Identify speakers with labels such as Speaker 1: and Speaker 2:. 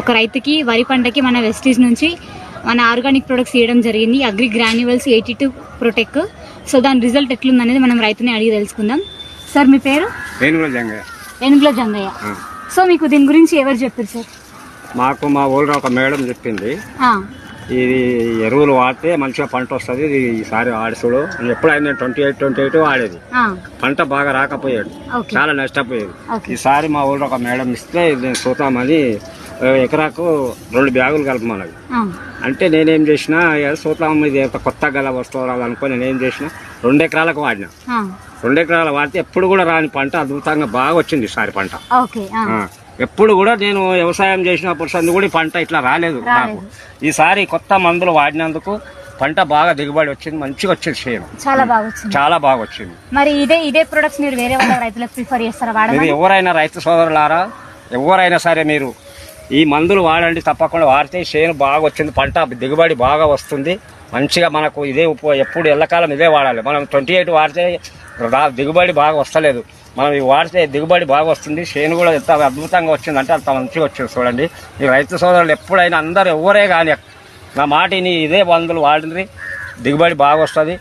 Speaker 1: ఒక రైతుకి వరి పంటకి మన వెస్టీస్ నుంచి మన ఆర్గానిక్ ప్రొడక్ట్స్ ఇవ్వడం జరిగింది. Agri granules eighty two protect so దాని రిజల్ట్ ఎట్లుందనేది మనం రైతుని అడిగి తెలుసుకుందాం. సార్ మీ పేరు?
Speaker 2: నేను జంగయ్య.
Speaker 1: ఏనుగుల జంగయ్య. సో మీకు దీని గురించి ఎవరు చెప్పారు సార్
Speaker 2: మాకు మా ఊళ్ళో ఒక మేడం చెప్పింది. ఇది ఎరువులు వాడితే మంచిగా పంట వస్తుంది. ఇది ఈసారి ఆడుచుడు ఎప్పుడైనా ట్వంటీ ఎయిట్ ట్వంటీ ఎయిట్ వాడేది పంట బాగా రాకపోయాడు చాలా నష్టపోయేది. ఈసారి మా ఊళ్ళో ఒక మేడం ఇస్తే ఇది చూద్దామని ఎకరాకు రెండు బ్యాగులు కలపమన్నది అంటే నేనేం చేసిన "ఏ, చూద్దాం ఇది కొత్త గల వస్తువు రాదు అనుకొని నేనేం చేసిన రెండు ఎకరాలకు వాడిన. రెండు ఎకరాలు వాడితే ఎప్పుడు కూడా రాని పంట అద్భుతంగా బాగా వచ్చింది ఈసారి పంట. ఎప్పుడు కూడా నేను వ్యవసాయం చేసినప్పుడు సందు కూడా పంట ఇట్లా రాలేదు నాకు. ఈసారి కొత్త మందులు వాడినందుకు పంట బాగా దిగుబడి వచ్చింది మంచిగా వచ్చింది చేను
Speaker 1: చాలా బాగా వచ్చింది.
Speaker 2: చాలా బాగా వచ్చింది.
Speaker 1: మరి ఇదే ఇదే ప్రొడక్ట్స్ మీరు వేరే వాళ్ళ రైతులకు ప్రిఫర్ చేస్తారా?
Speaker 2: ఎవరైనా రైతు సోదరులారా ఎవరైనా సరే మీరు ఈ మందులు వాడండి తప్పకుండా. వాడితే చేను బాగా వచ్చింది పంట దిగుబడి బాగా వస్తుంది. మంచిగా మనకు ఇదే ఎప్పుడు ఎల్లకాలం ఇదే వాడాలి. మనం ట్వంటీ ఎయిట్ వాడితే దిగుబడి బాగా వస్తలేదు. మనం ఇవి వాడితే దిగుబడి బాగా వస్తుంది. చేను కూడా ఎంత అద్భుతంగా వచ్చింది అంటే అంత మంచిగా వచ్చింది చూడండి. ఈ రైతు సోదరులు ఎప్పుడైనా అందరు ఎవరే కానీ నా మాటిని ఇదే మందులు వాడింది దిగుబడి బాగా వస్తుంది.